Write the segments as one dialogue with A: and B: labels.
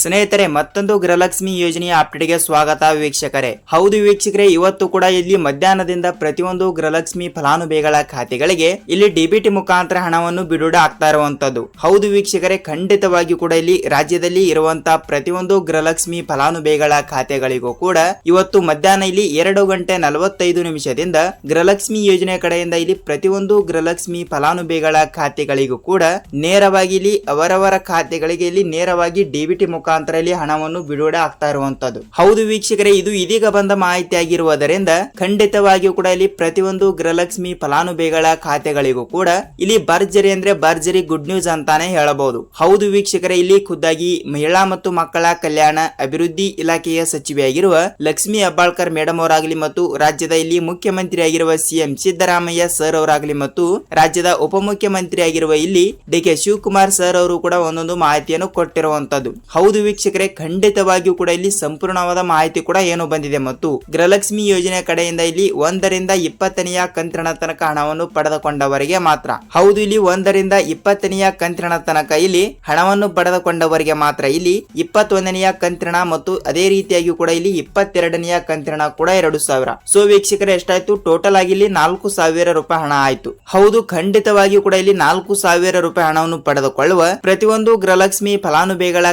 A: ಸ್ನೇಹಿತರೆ, ಮತ್ತೊಂದು ಗೃಹಲಕ್ಷ್ಮಿ ಯೋಜನೆಯ ಅಪ್ಡೇಟ್ಗೆ ಸ್ವಾಗತ ವೀಕ್ಷಕರೇ. ಹೌದು ವೀಕ್ಷಕರೇ, ಇವತ್ತು ಕೂಡ ಇಲ್ಲಿ ಮಧ್ಯಾಹ್ನದಿಂದ ಪ್ರತಿಯೊಂದು ಗೃಹಲಕ್ಷ್ಮಿ ಫಲಾನುಭವಿಗಳ ಖಾತೆಗಳಿಗೆ ಇಲ್ಲಿ ಡಿಬಿಟಿ ಮುಖಾಂತರ ಹಣವನ್ನು ಬಿಡುಗಡೆ ಆಗ್ತಾ ಇರುವಂತದ್ದು. ಹೌದು ವೀಕ್ಷಕರೇ ಖಂಡಿತವಾಗಿ ಕೂಡ ಇಲ್ಲಿ ರಾಜ್ಯದಲ್ಲಿ ಇರುವಂತಹ ಪ್ರತಿಯೊಂದು ಗೃಹಲಕ್ಷ್ಮಿ ಫಲಾನುಭವಿಗಳ ಖಾತೆಗಳಿಗೂ ಕೂಡ ಇವತ್ತು ಮಧ್ಯಾಹ್ನ ಇಲ್ಲಿ ಎರಡು ಗಂಟೆ ನಲವತ್ತೈದು ನಿಮಿಷದಿಂದ ಗೃಹಲಕ್ಷ್ಮಿ ಯೋಜನೆ ಕಡೆಯಿಂದ ಇಲ್ಲಿ ಪ್ರತಿಯೊಂದು ಗೃಹಲಕ್ಷ್ಮಿ ಫಲಾನುಭವಿಗಳ ಖಾತೆಗಳಿಗೂ ಕೂಡ ನೇರವಾಗಿ ಇಲ್ಲಿ ಅವರವರ ಖಾತೆಗಳಿಗೆ ಇಲ್ಲಿ ನೇರವಾಗಿ ಡಿಬಿಟಿ ಮುಖಾಂತರ ಇಲ್ಲಿ ಹಣವನ್ನು ಬಿಡುಗಡೆ ಆಗ್ತಾ ಇರುವಂತದ್ದು. ಹೌದು ವೀಕ್ಷಕರೇ, ಇದು ಇದೀಗ ಬಂದ ಮಾಹಿತಿ ಆಗಿರುವುದರಿಂದ ಖಂಡಿತವಾಗಿಯೂ ಕೂಡ ಇಲ್ಲಿ ಪ್ರತಿಯೊಂದು ಗೃಹಲಕ್ಷ್ಮಿ ಫಲಾನುಭವಿಗಳ ಖಾತೆಗಳಿಗೂ ಕೂಡ ಇಲ್ಲಿ ಭರ್ಜರಿ ಅಂದ್ರೆ ಭರ್ಜರಿ ಗುಡ್ ನ್ಯೂಸ್ ಅಂತಾನೆ ಹೇಳಬಹುದು. ಹೌದು ವೀಕ್ಷಕರೇ, ಇಲ್ಲಿ ಖುದ್ದಾಗಿ ಮಹಿಳಾ ಮತ್ತು ಮಕ್ಕಳ ಕಲ್ಯಾಣ ಅಭಿವೃದ್ಧಿ ಇಲಾಖೆಯ ಸಚಿವೆಯಾಗಿರುವ ಲಕ್ಷ್ಮಿ ಹೆಬ್ಬಾಳ್ಕರ್ ಮೇಡಮ್ ಅವರಾಗಲಿ ಮತ್ತು ರಾಜ್ಯದ ಇಲ್ಲಿ ಮುಖ್ಯಮಂತ್ರಿ ಆಗಿರುವ ಸಿಎಂ ಸಿದ್ದರಾಮಯ್ಯ ಸರ್ ಅವರಾಗಲಿ ಮತ್ತು ರಾಜ್ಯದ ಉಪಮುಖ್ಯಮಂತ್ರಿ ಆಗಿರುವ ಇಲ್ಲಿ ಡಿ ಕೆ ಶಿವಕುಮಾರ್ ಸರ್ ಅವರು ಕೂಡ ಒಂದೊಂದು ಮಾಹಿತಿಯನ್ನು ಕೊಟ್ಟಿರುವಂತದ್ದು. ಹೌದು ವೀಕ್ಷಕರೇ, ಖಂಡಿತವಾಗಿಯೂ ಕೂಡ ಇಲ್ಲಿ ಸಂಪೂರ್ಣವಾದ ಮಾಹಿತಿ ಕೂಡ ಏನು ಬಂದಿದೆ. ಮತ್ತು ಗೃಹಲಕ್ಷ್ಮಿ ಯೋಜನೆ ಕಡೆಯಿಂದ ಇಲ್ಲಿ ಒಂದರಿಂದ ಇಪ್ಪತ್ತನೆಯ ಕಂತಿನ ತನಕ ಹಣವನ್ನು ಪಡೆದುಕೊಂಡವರಿಗೆ ಮಾತ್ರ. ಹೌದು, ಇಲ್ಲಿ ಒಂದರಿಂದ ಇಪ್ಪತ್ತನೆಯ ಕಂತಿನ ತನಕ ಇಲ್ಲಿ ಹಣವನ್ನು ಪಡೆದುಕೊಂಡವರಿಗೆ ಮಾತ್ರ. ಇಲ್ಲಿ ಇಪ್ಪತ್ತೊಂದನೆಯ ಕಂತಿನ ಮತ್ತು ಅದೇ ರೀತಿಯಾಗಿ ಕೂಡ ಇಲ್ಲಿ ಇಪ್ಪತ್ತೆರಡನೆಯ ಕಂತಿನ ಕೂಡ ಎರಡು ಸಾವಿರ. ಸೊ ವೀಕ್ಷಕರೇ, ಎಷ್ಟಾಯ್ತು? ಟೋಟಲ್ ಆಗಿ ಇಲ್ಲಿ ನಾಲ್ಕು ಸಾವಿರ ರೂಪಾಯಿ ಹಣ ಆಯ್ತು. ಹೌದು, ಖಂಡಿತವಾಗಿಯೂ ಕೂಡ ಇಲ್ಲಿ ನಾಲ್ಕು ಸಾವಿರ ರೂಪಾಯಿ ಹಣವನ್ನು ಪಡೆದುಕೊಳ್ಳುವ ಪ್ರತಿಯೊಂದು ಗೃಹಲಕ್ಷ್ಮಿ ಫಲಾನುಭವಿಗಳ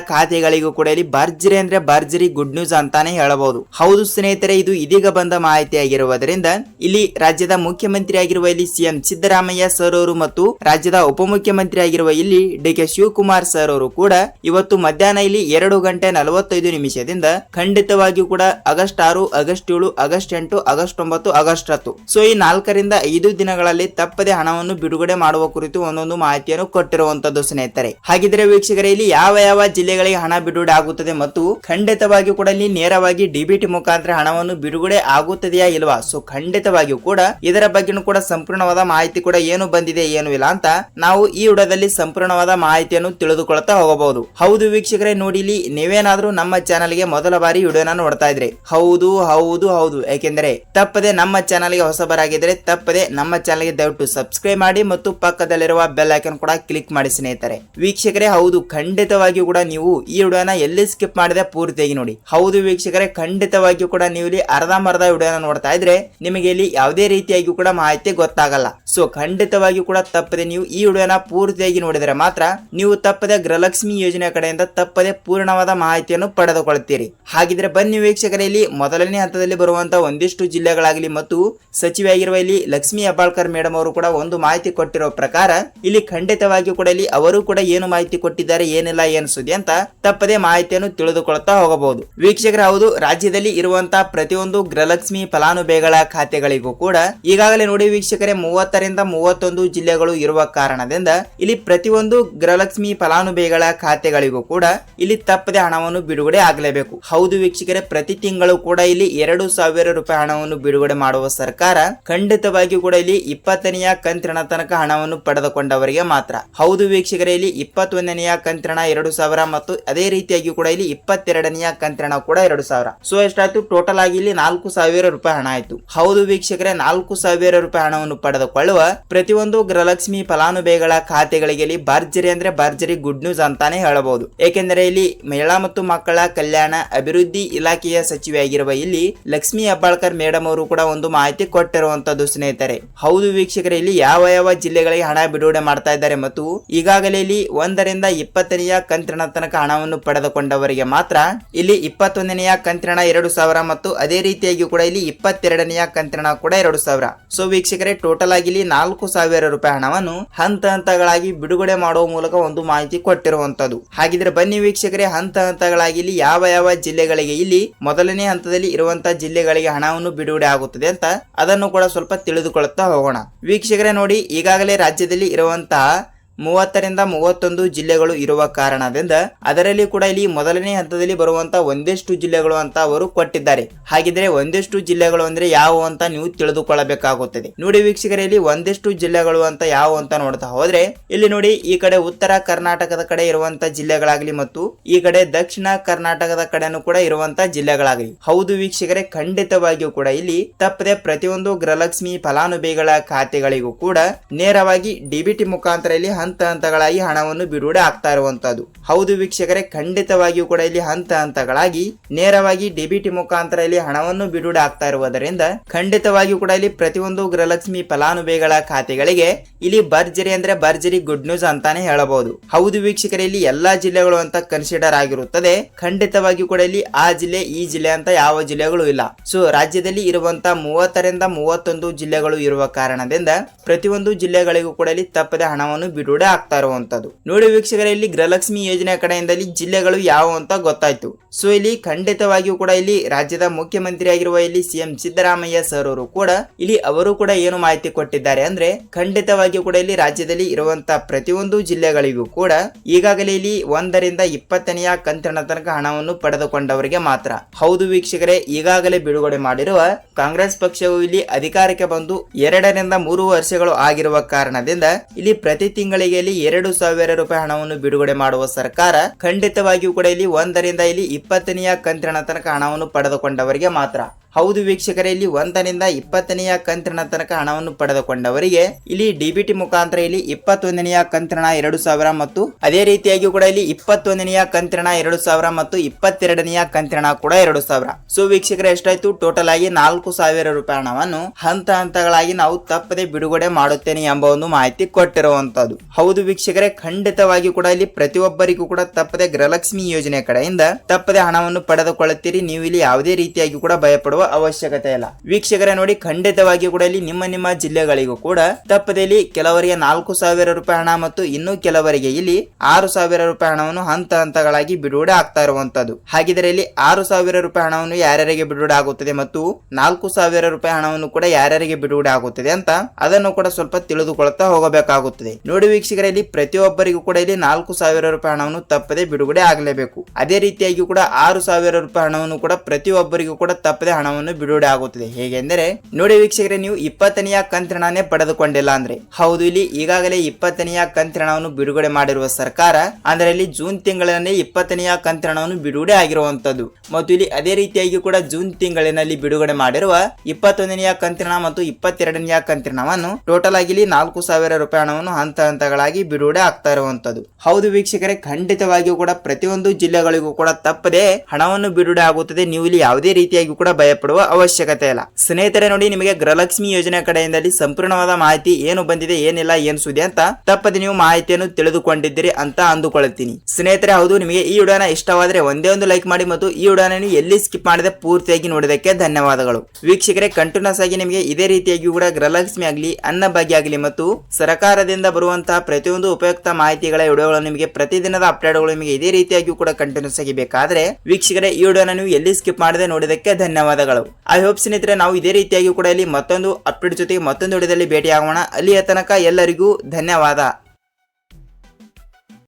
A: ಖಾತೆಗಳಿಗೂ ಕೂಡ ಇಲ್ಲಿ ಭರ್ಜರಿ ಅಂದ್ರೆ ಭರ್ಜರಿ ಗುಡ್ ನ್ಯೂಸ್ ಅಂತಾನೆ ಹೇಳಬಹುದು. ಹೌದು ಸ್ನೇಹಿತರೆ, ಇದು ಇದೀಗ ಬಂದ ಮಾಹಿತಿ ಆಗಿರುವುದರಿಂದ ಇಲ್ಲಿ ರಾಜ್ಯದ ಮುಖ್ಯಮಂತ್ರಿ ಆಗಿರುವ ಇಲ್ಲಿ ಸಿಎಂ ಸಿದ್ದರಾಮಯ್ಯ ಸರ್ ಅವರು ಮತ್ತು ರಾಜ್ಯದ ಉಪಮುಖ್ಯಮಂತ್ರಿ ಆಗಿರುವ ಇಲ್ಲಿ ಡಿ ಕೆ ಶಿವಕುಮಾರ್ ಸರ್ ಅವರು ಕೂಡ ಇವತ್ತು ಮಧ್ಯಾಹ್ನ ಇಲ್ಲಿ ಎರಡು ಗಂಟೆ ನಲವತ್ತೈದು ನಿಮಿಷದಿಂದ ಖಂಡಿತವಾಗಿಯೂ ಕೂಡ ಆಗಸ್ಟ್ ಆರು, ಆಗಸ್ಟ್ ಏಳು, ಆಗಸ್ಟ್ ಎಂಟು, ಆಗಸ್ಟ್ ಒಂಬತ್ತು, ಆಗಸ್ಟ್ ಹತ್ತು. ಸೊ ಈ ನಾಲ್ಕರಿಂದ ಐದು ದಿನಗಳಲ್ಲಿ ತಪ್ಪದೆ ಹಣವನ್ನು ಬಿಡುಗಡೆ ಮಾಡುವ ಕುರಿತು ಒಂದೊಂದು ಮಾಹಿತಿಯನ್ನು ಕೊಟ್ಟಿರುವಂತದ್ದು ಸ್ನೇಹಿತರೆ. ಹಾಗಿದ್ರೆ ವೀಕ್ಷಕರೇ, ಇಲ್ಲಿ ಯಾವ ಯಾವ ಜಿಲ್ಲೆಗಳಿಗೆ ಹಣ ಬಿಡುಗಡೆ ಆಗುತ್ತದೆ ಮತ್ತು ಖಂಡಿತವಾಗಿಯೂ ಕೂಡ ಇಲ್ಲಿ ನೇರವಾಗಿ ಡಿಬಿಟಿ ಮುಖಾಂತರ ಹಣವನ್ನು ಬಿಡುಗಡೆ ಆಗುತ್ತದೆಯಾ ಇಲ್ವಾ? ಸೊ ಖಂಡಿತವಾಗಿಯೂ ಕೂಡ ಇದರ ಬಗ್ಗೆನೂ ಕೂಡ ಸಂಪೂರ್ಣವಾದ ಮಾಹಿತಿ ಕೂಡ ಏನು ಬಂದಿದೆ ಏನು ಇಲ್ಲ ಅಂತ ನಾವು ಈ ವಿಡಿಯೋದಲ್ಲಿ ಸಂಪೂರ್ಣವಾದ ಮಾಹಿತಿಯನ್ನು ತಿಳಿದುಕೊಳ್ಳುತ್ತಾ ಹೋಗಬಹುದು. ಹೌದು ವೀಕ್ಷಕರೇ, ನೋಡಿ ಇಲ್ಲಿ ನೀವೇನಾದ್ರೂ ನಮ್ಮ ಚಾನಲ್ಗೆ ಮೊದಲ ಬಾರಿ ವಿಡಿಯೋನ ನೋಡ್ತಾ ಇದ್ರೆ, ಹೌದು ಹೌದು ಹೌದು. ಯಾಕೆಂದರೆ ತಪ್ಪದೆ ನಮ್ಮ ಚಾನಲ್ಗೆ ಹೊಸಬರಾಗಿದ್ರೆ ತಪ್ಪದೆ ನಮ್ಮ ಚಾನಲ್ಗೆ ದಯವಿಟ್ಟು ಸಬ್ಸ್ಕ್ರೈಬ್ ಮಾಡಿ ಮತ್ತು ಪಕ್ಕದಲ್ಲಿರುವ ಬೆಲ್ ಐಕನ್ ಕೂಡ ಕ್ಲಿಕ್ ಮಾಡಿ ಸ್ನೇಹಿತರೆ. ವೀಕ್ಷಕರೇ, ಹೌದು, ಖಂಡಿತವಾಗಿಯೂ ಕೂಡ ನೀವು ಈ ವಿಡಿಯೋನ ಎಲ್ಲಿ ಸ್ಕಿಪ್ ಮಾಡಿದೆ ಪೂರ್ತಿಯಾಗಿ ನೋಡಿ. ಹೌದು ವೀಕ್ಷಕರೇ, ಖಂಡಿತವಾಗಿಯೂ ಕೂಡ ನೀವು ಇಲ್ಲಿ ಅರ್ಧಂಬರ್ಧ ವಿಡಿಯೋನ ನೋಡ್ತಾ ಇದ್ರೆ ನಿಮಗೆ ಇಲ್ಲಿ ಯಾವುದೇ ರೀತಿಯಾಗಿಯೂ ಕೂಡ ಮಾಹಿತಿ ಗೊತ್ತಾಗಲ್ಲ. ಸೊ ಖಂಡಿತವಾಗಿಯೂ ಕೂಡ ತಪ್ಪದೆ ನೀವು ಈ ವಿಡಿಯೋನ ಪೂರ್ತಿಯಾಗಿ ನೋಡಿದರೆ ಮಾತ್ರ ನೀವು ತಪ್ಪದೆ ಗೃಹಲಕ್ಷ್ಮಿ ಯೋಜನೆ ಕಡೆಯಿಂದ ತಪ್ಪದೆ ಪೂರ್ಣವಾದ ಮಾಹಿತಿಯನ್ನು ಪಡೆದುಕೊಳ್ಳುತ್ತೀರಿ ಹಾಗಿದ್ರೆ ಬನ್ನಿ ವೀಕ್ಷಕರಲ್ಲಿ ಮೊದಲನೇ ಹಂತದಲ್ಲಿ ಬರುವಂತಹ ಒಂದಿಷ್ಟು ಜಿಲ್ಲೆಗಳಾಗಲಿ ಮತ್ತು ಸಚಿವೆಯಾಗಿರುವ ಇಲ್ಲಿ ಲಕ್ಷ್ಮಿ ಹೆಬ್ಬಾಳ್ಕರ್ ಮೇಡಮ್ ಅವರು ಕೂಡ ಒಂದು ಮಾಹಿತಿ ಕೊಟ್ಟಿರೋ ಪ್ರಕಾರ ಇಲ್ಲಿ ಖಂಡಿತವಾಗಿಯೂ ಕೂಡ ಇಲ್ಲಿ ಅವರು ಕೂಡ ಏನು ಮಾಹಿತಿ ಕೊಟ್ಟಿದ್ದಾರೆ, ಏನಿಲ್ಲ, ಏನು ಸುದ್ದಿ ಅಂತ ತಪ್ಪದೆ ಮಾಹಿತಿಯನ್ನು ತಿಳಿದುಕೊಳ್ತಾ ಹೋಗಬಹುದು. ವೀಕ್ಷಕರ, ಹೌದು, ರಾಜ್ಯದಲ್ಲಿ ಇರುವಂತಹ ಪ್ರತಿಯೊಂದು ಗೃಹಲಕ್ಷ್ಮಿ ಫಲಾನುಭವಿಗಳ ಖಾತೆಗಳಿಗೂ ಕೂಡ ಈಗಾಗಲೇ ನೋಡಿ ವೀಕ್ಷಕರೇ ಮೂವತ್ತರಿಂದ ಮೂವತ್ತೊಂದು ಜಿಲ್ಲೆಗಳು ಇರುವ ಕಾರಣದಿಂದ ಇಲ್ಲಿ ಪ್ರತಿಯೊಂದು ಗೃಹಲಕ್ಷ್ಮಿ ಫಲಾನುಭವಿಗಳ ಖಾತೆಗಳಿಗೂ ಕೂಡ ಇಲ್ಲಿ ತಪ್ಪದೆ ಹಣವನ್ನು ಬಿಡುಗಡೆ ಆಗಲೇಬೇಕು. ಹೌದು ವೀಕ್ಷಕರೇ, ಪ್ರತಿ ತಿಂಗಳು ಕೂಡ ಇಲ್ಲಿ ಎರಡು ಸಾವಿರ ರೂಪಾಯಿ ಹಣವನ್ನು ಬಿಡುಗಡೆ ಮಾಡುವ ಸರ್ಕಾರ ಖಂಡಿತವಾಗಿ ಕೂಡ ಇಲ್ಲಿ ಇಪ್ಪತ್ತನೆಯ ಕಂತಿನ ತನಕ ಹಣವನ್ನು ಪಡೆದುಕೊಂಡವರಿಗೆ ಮಾತ್ರ. ಹೌದು ವೀಕ್ಷಕರೇ, ಇಲ್ಲಿ ಇಪ್ಪತ್ತೊಂದನೆಯ ಕಂತಿನ ಎರಡು ಸಾವಿರ ಮತ್ತು ಅದೇ ರೀತಿಯಾಗಿ ಕೂಡ ಇಲ್ಲಿ ಇಪ್ಪತ್ತೆರಡನೆಯ ಕಂತಿನ ಕೂಡ ಎರಡು ಸಾವಿರ. ಸೊ, ಎಷ್ಟಾಯ್ತು? ಟೋಟಲ್ ಆಗಿ ಇಲ್ಲಿ ನಾಲ್ಕು ಸಾವಿರ ರೂಪಾಯಿ ಹಣ ಆಯ್ತು. ಹೌದು ವೀಕ್ಷಕರೇ, ನಾಲ್ಕು ಸಾವಿರ ರೂಪಾಯಿ ಹಣವನ್ನು ಪಡೆದುಕೊಳ್ಳುವ ಪ್ರತಿಯೊಂದು ಗೃಹಲಕ್ಷ್ಮಿ ಫಲಾನುಭವಿಗಳ ಖಾತೆಗಳಿಗೆ ಇಲ್ಲಿ ಭರ್ಜರಿ ಅಂದ್ರೆ ಭರ್ಜರಿ ಗುಡ್ ನ್ಯೂಸ್ ಅಂತಾನೆ ಹೇಳಬಹುದು. ಏಕೆಂದರೆ ಇಲ್ಲಿ ಮಹಿಳಾ ಮತ್ತು ಮಕ್ಕಳ ಕಲ್ಯಾಣ ಅಭಿವೃದ್ಧಿ ಇಲಾಖೆಯ ಸಚಿವೆಯಾಗಿರುವ ಇಲ್ಲಿ ಲಕ್ಷ್ಮಿ ಹೆಬ್ಬಾಳ್ಕರ್ ಮೇಡಮ್ ಅವರು ಕೂಡ ಒಂದು ಮಾಹಿತಿ ಕೊಟ್ಟಿರುವಂತದ್ದು ಸ್ನೇಹಿತರೆ. ಹೌದು ವೀಕ್ಷಕರ, ಇಲ್ಲಿ ಯಾವ ಯಾವ ಜಿಲ್ಲೆಗಳಿಗೆ ಹಣ ಬಿಡುಗಡೆ ಮಾಡ್ತಾ ಇದ್ದಾರೆ ಮತ್ತು ಈಗಾಗಲೇ ಇಲ್ಲಿ ಒಂದರಿಂದ ಇಪ್ಪತ್ತನೆಯ ಕಂತಿನ ತನಕ ಹಣವನ್ನು ಪಡೆದುಕೊಂಡವರಿಗೆ ಮಾತ್ರ ಇಲ್ಲಿ ಇಪ್ಪತ್ತೊಂದನೆಯ ಕಂತಿನ ಎರಡು ಸಾವಿರ ಮತ್ತು ಅದೇ ರೀತಿಯಾಗಿ ಕೂಡ ಇಲ್ಲಿ ಇಪ್ಪತ್ತೆರಡನೆಯ ಕಂತಿನ ಕೂಡ ಎರಡು ಸಾವಿರ. ಸೊ ವೀಕ್ಷಕರೇ ಟೋಟಲ್ ಆಗಿ ಇಲ್ಲಿ ನಾಲ್ಕು ಸಾವಿರ ರೂಪಾಯಿ ಹಣವನ್ನು ಹಂತ ಹಂತಗಳಾಗಿ ಬಿಡುಗಡೆ ಮಾಡುವ ಮೂಲಕ ಒಂದು ಮಾಹಿತಿ ಕೊಟ್ಟಿರುವಂತದ್ದು. ಹಾಗಿದ್ರೆ ಬನ್ನಿ ವೀಕ್ಷಕರೇ, ಹಂತ ಹಂತಗಳಾಗಿ ಇಲ್ಲಿ ಯಾವ ಯಾವ ಜಿಲ್ಲೆಗಳಿಗೆ ಇಲ್ಲಿ ಮೊದಲನೇ ಹಂತದಲ್ಲಿ ಇರುವಂತಹ ಜಿಲ್ಲೆಗಳಿಗೆ ಹಣವನ್ನು ಬಿಡುಗಡೆ ಆಗುತ್ತದೆ ಅಂತ ಅದನ್ನು ಕೂಡ ಸ್ವಲ್ಪ ತಿಳಿದುಕೊಳ್ಳುತ್ತಾ ಹೋಗೋಣ. ವೀಕ್ಷಕರೇ ನೋಡಿ, ಈಗಾಗಲೇ ರಾಜ್ಯದಲ್ಲಿ ಇರುವಂತಹ ಮೂವತ್ತರಿಂದ ಮೂವತ್ತೊಂದು ಜಿಲ್ಲೆಗಳು ಇರುವ ಕಾರಣದಿಂದ ಅದರಲ್ಲಿ ಕೂಡ ಇಲ್ಲಿ ಮೊದಲನೇ ಹಂತದಲ್ಲಿ ಬರುವಂತಹ ಒಂದಿಷ್ಟು ಜಿಲ್ಲೆಗಳು ಅಂತ ಅವರು ಕೊಟ್ಟಿದ್ದಾರೆ. ಹಾಗಿದ್ರೆ ಒಂದಿಷ್ಟು ಜಿಲ್ಲೆಗಳು ಅಂದ್ರೆ ಯಾವ ಅಂತ ನೀವು ತಿಳಿದುಕೊಳ್ಳಬೇಕಾಗುತ್ತದೆ. ನೋಡಿ ವೀಕ್ಷಕರಲ್ಲಿ ಒಂದಿಷ್ಟು ಜಿಲ್ಲೆಗಳು ಅಂತ ಯಾವ ಅಂತ ನೋಡ್ತಾ ಹೋದ್ರೆ, ಇಲ್ಲಿ ನೋಡಿ ಈ ಕಡೆ ಉತ್ತರ ಕರ್ನಾಟಕದ ಕಡೆ ಇರುವಂತ ಜಿಲ್ಲೆಗಳಾಗ್ಲಿ ಮತ್ತು ಈ ಕಡೆ ದಕ್ಷಿಣ ಕರ್ನಾಟಕದ ಕಡೆನೂ ಕೂಡ ಇರುವಂತ ಜಿಲ್ಲೆಗಳಾಗಲಿ. ಹೌದು ವೀಕ್ಷಕರೇ, ಖಂಡಿತವಾಗಿಯೂ ಕೂಡ ಇಲ್ಲಿ ತಪ್ಪದೆ ಪ್ರತಿಯೊಂದು ಗೃಹಲಕ್ಷ್ಮಿ ಫಲಾನುಭವಿಗಳ ಖಾತೆಗಳಿಗೂ ಕೂಡ ನೇರವಾಗಿ ಡಿಬಿಟಿ ಮುಖಾಂತರ ಇಲ್ಲಿ ಹಂತ ಹಂತ ಹಂತಗಳಾಗಿ ಹಣವನ್ನು ಬಿಡುಗಡೆ ಆಗ್ತಾ ಇರುವಂತದ್ದು ಹೌದು ವೀಕ್ಷಕರೇ, ಖಂಡಿತವಾಗಿಯೂ ಕೂಡ ಇಲ್ಲಿ ಹಂತ ಹಂತಗಳಾಗಿ ನೇರವಾಗಿ ಡೆಬಿಟ್ ಮುಖಾಂತರ ಇಲ್ಲಿ ಹಣವನ್ನು ಬಿಡುಗಡೆ ಆಗ್ತಾ ಇರುವುದರಿಂದ ಖಂಡಿತವಾಗಿಯೂ ಕೂಡ ಇಲ್ಲಿ ಪ್ರತಿಯೊಂದು ಗೃಹಲಕ್ಷ್ಮಿ ಫಲಾನುಭವಿಗಳ ಖಾತೆಗಳಿಗೆ ಇಲ್ಲಿ ಭರ್ಜರಿ ಅಂದ್ರೆ ಭರ್ಜರಿ ಗುಡ್ ನ್ಯೂಸ್ ಅಂತಾನೆ ಹೇಳಬಹುದು. ಹೌದು ವೀಕ್ಷಕರೇ, ಇಲ್ಲಿ ಎಲ್ಲಾ ಜಿಲ್ಲೆಗಳು ಅಂತ ಕನ್ಸಿಡರ್ ಆಗಿರುತ್ತದೆ. ಖಂಡಿತವಾಗಿಯೂ ಕೂಡ ಇಲ್ಲಿ ಆ ಜಿಲ್ಲೆ, ಈ ಜಿಲ್ಲೆ ಅಂತ ಯಾವ ಜಿಲ್ಲೆಗಳು ಇಲ್ಲ. ಸೊ ರಾಜ್ಯದಲ್ಲಿ ಇರುವಂತ ಮೂವತ್ತರಿಂದ ಮೂವತ್ತೊಂದು ಜಿಲ್ಲೆಗಳು ಇರುವ ಕಾರಣದಿಂದ ಪ್ರತಿಯೊಂದು ಜಿಲ್ಲೆಗಳಿಗೂ ಕೂಡ ಇಲ್ಲಿ ತಪ್ಪದೆ ಹಣವನ್ನು ಬಿಡುಗಡೆ ಆಗ್ತಾ ಇರುವಂತದ್ದು. ನೋಡಿ ವೀಕ್ಷಕರೇ, ಇಲ್ಲಿ ಗೃಹಲಕ್ಷ್ಮಿ ಯೋಜನೆ ಕಡೆಯಿಂದ ಜಿಲ್ಲೆಗಳು ಯಾವ ಅಂತ ಗೊತ್ತಾಯ್ತು. ಸೊ ಇಲ್ಲಿ ಖಂಡಿತವಾಗಿಯೂ ಕೂಡ ಇಲ್ಲಿ ರಾಜ್ಯದ ಮುಖ್ಯಮಂತ್ರಿ ಆಗಿರುವ ಇಲ್ಲಿ ಸಿಎಂ ಸಿದ್ದರಾಮಯ್ಯ ಸರ್ ಅವರು ಕೂಡ ಇಲ್ಲಿ ಅವರು ಕೂಡ ಏನು ಮಾಹಿತಿ ಕೊಟ್ಟಿದ್ದಾರೆ ಅಂದ್ರೆ, ಖಂಡಿತವಾಗಿಯೂ ಕೂಡ ಇಲ್ಲಿ ರಾಜ್ಯದಲ್ಲಿ ಇರುವಂತಹ ಪ್ರತಿಯೊಂದು ಜಿಲ್ಲೆಗಳಿಗೂ ಕೂಡ ಈಗಾಗಲೇ ಇಲ್ಲಿ ಒಂದರಿಂದ ಇಪ್ಪತ್ತನೆಯ ಕಂತಿನ ತನಕ ಹಣವನ್ನು ಪಡೆದುಕೊಂಡವರಿಗೆ ಮಾತ್ರ. ಹೌದು ವೀಕ್ಷಕರೇ, ಈಗಾಗಲೇ ಬಿಡುಗಡೆ ಮಾಡಿರುವ ಕಾಂಗ್ರೆಸ್ ಪಕ್ಷವು ಇಲ್ಲಿ ಅಧಿಕಾರಕ್ಕೆ ಬಂದು ಎರಡರಿಂದ ಮೂರು ವರ್ಷಗಳು ಆಗಿರುವ ಕಾರಣದಿಂದ ಇಲ್ಲಿ ಪ್ರತಿ ತಿಂಗಳಿಗೆ ಇಲ್ಲಿ ಎರಡು ಸಾವಿರ ರೂಪಾಯಿ ಹಣವನ್ನು ಬಿಡುಗಡೆ ಮಾಡುವ ಸರ್ಕಾರ ಖಂಡಿತವಾಗಿಯೂ ಕೂಡ ಇಲ್ಲಿ ಒಂದರಿಂದ ಇಲ್ಲಿ ಇಪ್ಪತ್ತನೆಯ ಕಂತಿನ ತನಕ ಹಣವನ್ನು ಪಡೆದುಕೊಂಡವರಿಗೆ ಮಾತ್ರ. ಹೌದು ವೀಕ್ಷಕರೇ, ಇಲ್ಲಿ ಒಂದರಿಂದ ಇಪ್ಪತ್ತನೆಯ ಕಂತಿನ ತನಕ ಹಣವನ್ನು ಪಡೆದುಕೊಂಡವರಿಗೆ ಇಲ್ಲಿ ಡಿಬಿಟಿ ಮುಖಾಂತರ ಇಲ್ಲಿ ಇಪ್ಪತ್ತೊಂದನೆಯ ಕಂತಿನ ಎರಡು ಸಾವಿರ ಮತ್ತು ಅದೇ ರೀತಿಯಾಗಿ ಕೂಡ ಇಲ್ಲಿ ಇಪ್ಪತ್ತೊಂದನೆಯ ಕಂತಿನ ಎರಡು ಸಾವಿರ ಮತ್ತು ಇಪ್ಪತ್ತೆರಡನೆಯ ಕಂತಿನ ಕೂಡ ಎರಡು ಸಾವಿರ. ಸೊ ವೀಕ್ಷಕರೇ, ಎಷ್ಟಾಯ್ತು? ಟೋಟಲ್ ಆಗಿ ನಾಲ್ಕು ಸಾವಿರ ರೂಪಾಯಿ ಹಣವನ್ನು ಹಂತ ಹಂತಗಳಾಗಿ ನಾವು ತಪ್ಪದೆ ಬಿಡುಗಡೆ ಮಾಡುತ್ತೇನೆ ಎಂಬ ಒಂದು ಮಾಹಿತಿ ಕೊಟ್ಟಿರುವಂತದ್ದು ಹೌದು ವೀಕ್ಷಕರೇ, ಖಂಡಿತವಾಗಿ ಕೂಡ ಇಲ್ಲಿ ಪ್ರತಿಯೊಬ್ಬರಿಗೂ ಕೂಡ ತಪ್ಪದೆ ಗೃಹಲಕ್ಷ್ಮಿ ಯೋಜನೆ ಕಡೆಯಿಂದ ತಪ್ಪದೆ ಹಣವನ್ನು ಪಡೆದುಕೊಳ್ಳುತ್ತೀರಿ. ನೀವು ಇಲ್ಲಿ ಯಾವುದೇ ರೀತಿಯಾಗಿ ಕೂಡ ಭಯಪಡುವ ಅವಶ್ಯಕತೆ ಇಲ್ಲ. ವೀಕ್ಷಕರೇ ನೋಡಿ, ಖಂಡಿತವಾಗಿ ಕೂಡ ಇಲ್ಲಿ ನಿಮ್ಮ ನಿಮ್ಮ ಜಿಲ್ಲೆಗಳಿಗೂ ಕೂಡ ತಪ್ಪದಲ್ಲಿ ಕೆಲವರಿಗೆ ನಾಲ್ಕು ಸಾವಿರ ರೂಪಾಯಿ ಹಣ ಮತ್ತು ಇನ್ನು ಕೆಲವರಿಗೆ ಇಲ್ಲಿ ಆರು ಸಾವಿರ ರೂಪಾಯಿ ಹಣವನ್ನು ಹಂತ ಹಂತಗಳಾಗಿ ಬಿಡುಗಡೆ ಆಗ್ತಾ ಇರುವಂತದ್ದು. ಹಾಗಿದ್ರೆ ಇಲ್ಲಿ ಆರು ಸಾವಿರ ರೂಪಾಯಿ ಹಣವನ್ನು ಯಾರ್ಯಾರಿಗೆ ಬಿಡುಗಡೆ ಆಗುತ್ತದೆ ಮತ್ತು ನಾಲ್ಕು ಸಾವಿರ ರೂಪಾಯಿ ಹಣವನ್ನು ಕೂಡ ಯಾರ್ಯಾರಿಗೆ ಬಿಡುಗಡೆ ಆಗುತ್ತದೆ ಅಂತ ಅದನ್ನು ಕೂಡ ಸ್ವಲ್ಪ ತಿಳಿದುಕೊಳ್ತಾ ಹೋಗಬೇಕಾಗುತ್ತದೆ. ನೋಡಿ ವೀಕ್ಷಕರಲ್ಲಿ ಪ್ರತಿಯೊಬ್ಬರಿಗೂ ಕೂಡ ಇಲ್ಲಿ ನಾಲ್ಕು ಸಾವಿರ ರೂಪಾಯಿ ಹಣವನ್ನು ತಪ್ಪದೆ ಬಿಡುಗಡೆ ಆಗಲೇಬೇಕು. ಅದೇ ರೀತಿಯಾಗಿ ಕೂಡ ಆರು ಸಾವಿರ ರೂಪಾಯಿ ಹಣವನ್ನು ಕೂಡ ಪ್ರತಿಯೊಬ್ಬರಿಗೂ ಕೂಡ ತಪ್ಪದೆ ಹಣವನ್ನು ಬಿಡುಗಡೆ ಆಗುತ್ತದೆ. ಹೇಗೆಂದರೆ, ನೋಡಿ ವೀಕ್ಷಕರೇ, ನೀವು ಇಪ್ಪತ್ತನೆಯ ಕಂತ್ರಣನೇ ಪಡೆದುಕೊಂಡಿಲ್ಲ ಅಂದ್ರೆ. ಹೌದು, ಇಲ್ಲಿ ಈಗಾಗಲೇ ಇಪ್ಪತ್ತನೆಯ ಕಂತ್ರಣವನ್ನು ಬಿಡುಗಡೆ ಮಾಡಿರುವ ಸರ್ಕಾರ, ಅಂದ್ರೆ ಇಲ್ಲಿ ಜೂನ್ ತಿಂಗಳಿನಲ್ಲಿ ಇಪ್ಪತ್ತನೆಯ ಕಂತ್ರಣವನ್ನು ಬಿಡುಗಡೆ ಆಗಿರುವಂತದ್ದು ಮತ್ತು ಇಲ್ಲಿ ಅದೇ ರೀತಿಯಾಗಿ ಕೂಡ ಜೂನ್ ತಿಂಗಳಿನಲ್ಲಿ ಬಿಡುಗಡೆ ಮಾಡಿರುವ ಇಪ್ಪತ್ತೊಂದನೆಯ ಕಂತ್ರಣ ಮತ್ತು ಇಪ್ಪತ್ತೆರಡನೆಯ ಕಂತ್ರಣವನ್ನು ಟೋಟಲ್ ಆಗಿ ಇಲ್ಲಿ ನಾಲ್ಕು ಸಾವಿರ ರೂಪಾಯಿ ಹಣವನ್ನು ಹಂತ ಹಂತಗಳಾಗಿ ಬಿಡುಗಡೆ ಆಗ್ತಾ ಇರುವಂತದ್ದು ಹೌದು ವೀಕ್ಷಕರೇ, ಖಂಡಿತವಾಗಿಯೂ ಕೂಡ ಪ್ರತಿಯೊಂದು ಜಿಲ್ಲೆಗಳಿಗೂ ಕೂಡ ತಪ್ಪದೆ ಹಣವನ್ನು ಬಿಡುಗಡೆ ಆಗುತ್ತದೆ. ನೀವು ಇಲ್ಲಿ ಯಾವುದೇ ರೀತಿಯಾಗಿ ಕೂಡ ಭಯಪಡುವ ಅವಶ್ಯಕತೆ ಇಲ್ಲ. ಸ್ನೇಹಿತರೆ, ನೋಡಿ, ನಿಮಗೆ ಗೃಹಲಕ್ಷ್ಮಿ ಯೋಜನೆ ಕಡೆಯಿಂದಲೇ ಸಂಪೂರ್ಣವಾದ ಮಾಹಿತಿ ಏನು ಬಂದಿದೆ, ಏನಿಲ್ಲ, ಏನ್ ಸುದ್ದಿ ಅಂತ ತಪ್ಪದೆ ನೀವು ಮಾಹಿತಿಯನ್ನು ತಿಳಿದುಕೊಂಡಿದ್ದೀರಿ ಅಂತ ಅಂದುಕೊಳ್ಳುತ್ತೀನಿ. ಸ್ನೇಹಿತರೆ, ಹೌದು, ನಿಮಗೆ ಈ ವಿಡಿಯೋನ ಇಷ್ಟವಾದ್ರೆ ಒಂದೇ ಒಂದು ಲೈಕ್ ಮಾಡಿ ಮತ್ತು ಈ ನೀವು ಎಲ್ಲಿ ಸ್ಕಿಪ್ ಮಾಡದೆ ಪೂರ್ತಿಯಾಗಿ ನೋಡಿದಕ್ಕೆ ಧನ್ಯವಾದಗಳು. ವೀಕ್ಷಕರೇ ಕಂಟಿನ್ಯೂಸ್ ಆಗಿ ನಿಮಗೆ ಇದೇ ರೀತಿಯಾಗಿ ಕೂಡ ಗೃಹಲಕ್ಷ್ಮಿ ಆಗಲಿ ಅನ್ನಭಾಗ್ಯ ಆಗಲಿ ಮತ್ತು ಸರ್ಕಾರದಿಂದ ಬರುವಂತಹ ಪ್ರತಿಯೊಂದು ಉಪಯುಕ್ತ ಮಾಹಿತಿಗಳ ವಿಡಿಯೋಗಳು ನಿಮಗೆ ಪ್ರತಿದಿನದ ಅಪ್ಡೇಟ್ಗಳು ನಿಮಗೆ ಇದೇ ರೀತಿಯಾಗಿ ಕೂಡ ಕಂಟಿನ್ಯೂಸ್ ಆಗಿ ಬೇಕಾದ್ರೆ ವೀಕ್ಷಕರೇ, ಈ ವಿಡಿಯೋನ ನೀವು ಎಲ್ಲಿ ಸ್ಕಿಪ್ ಮಾಡದೆ ನೋಡಿದಕ್ಕೆ ಧನ್ಯವಾದಗಳು. ಐ ಹೋಪ್ ಸ್ನೇಹಿತರೆ, ನಾವು ಇದೇ ರೀತಿಯಾಗಿ ಕೂಡ ಇಲ್ಲಿ ಮತ್ತೊಂದು ಅಪ್ಡೇಟ್ ಜೊತೆಗೆ ಮತ್ತೊಂದು ವಿಡಿಯೋದಲ್ಲಿ ಭೇಟಿಯಾಗೋಣ. ಅಲ್ಲಿಯ ತನಕ ಎಲ್ಲರಿಗೂ ಧನ್ಯವಾದ.